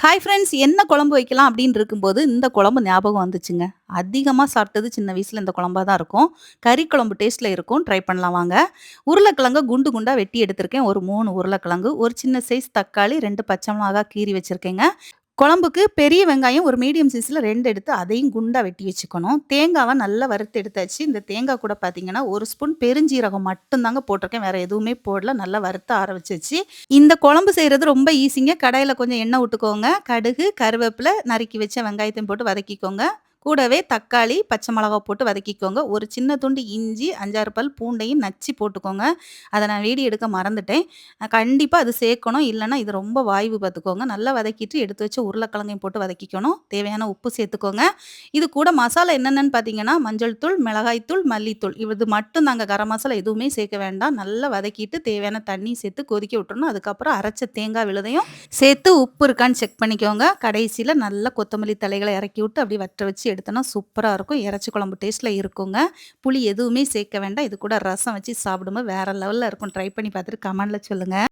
Hi friends என்ன குழம்பு வைக்கலாம் அப்படின்னு இருக்கும்போது இந்த குழம்பு ஞாபகம் வந்துச்சுங்க. அதிகமாக சாப்பிட்டது சின்ன வயசில் இந்த குழம்பா தான் இருக்கும். கறி குழம்பு டேஸ்ட்டில் இருக்கும். ட்ரை பண்ணலாம் வாங்க. உருளைக்கிழங்கு குண்டு குண்டாக வெட்டி எடுத்திருக்கேன். ஒரு மூணு உருளைக்கிழங்கு ஒரு சின்ன சைஸ் தக்காளி ரெண்டு பச்சை மிளகா கீறி வச்சுருக்கேங்க. குழம்புக்கு பெரிய வெங்காயம் ஒரு மீடியம் சைஸில் ரெண்டு எடுத்து அதையும் குண்டாக வெட்டி வச்சுக்கணும். தேங்காவை நல்லா வறுத்து எடுத்தாச்சு இந்த தேங்காய் கூட பார்த்தீங்கன்னா ஒரு ஸ்பூன் பெருஞ்சீரகம் மட்டும்தாங்க போட்டிருக்கேன். வேறு எதுவுமே போடல. நல்லா வறுத்து ஆரம்பிச்சிச்சு இந்த குழம்பு செய்கிறது ரொம்ப ஈஸிங்க கடையில் கொஞ்சம் எண்ணெய் விட்டுக்கோங்க. கடுகு கருவேப்பிலை நறுக்கி வச்ச வெங்காயத்தையும் போட்டு வதக்கிக்கோங்க. கூடவே தக்காளி பச்சை மிளகா போட்டு வதக்கிக்கோங்க. ஒரு சின்ன துண்டு இஞ்சி அஞ்சாறு பல் பூண்டையும் நச்சு போட்டுக்கோங்க. அதை நான் வீடியோ எடுக்க மறந்துட்டேன். கண்டிப்பாக அது சேர்க்கணும். இல்லைன்னா இது ரொம்ப வாய்வு பார்த்துக்கோங்க. நல்லா வதக்கிட்டு எடுத்து வச்சு உருளைக்கிழங்கையும் போட்டு வதக்கிக்கணும். தேவையான உப்பு சேர்த்துக்கோங்க. இது கூட மசாலா என்னென்னு பார்த்தீங்கன்னா மஞ்சள் தூள் மிளகாய்த்தூள் மல்லித்தூள். இது மட்டும் நாங்கள் கரம் மசாலா எதுவுமே சேர்க்க வேண்டாம். நல்லா வதக்கிட்டு தேவையான தண்ணி சேர்த்து கொதிக்க விட்டுறணும். அதுக்கப்புறம் அரைச்ச தேங்காய் விழுதையும் சேர்த்து உப்பு இருக்கான்னு செக் பண்ணிக்கோங்க. கடைசியில் நல்லா கொத்தமல்லி தலைகளை இறக்கி விட்டு அப்படி வற்ற வச்சு எடுத்தோன்னா சூப்பராக இருக்கும். இறச்சி குழம்பு டேஸ்ட்டில் இருக்குங்க. புளி எதுவுமே சேர்க்க வேண்டாம். இது கூட ரசம் வச்சு சாப்பிடும்போது வேறு லெவலில் இருக்கும். ட்ரை பண்ணி பார்த்துட்டு கமெண்டில் சொல்லுங்கள்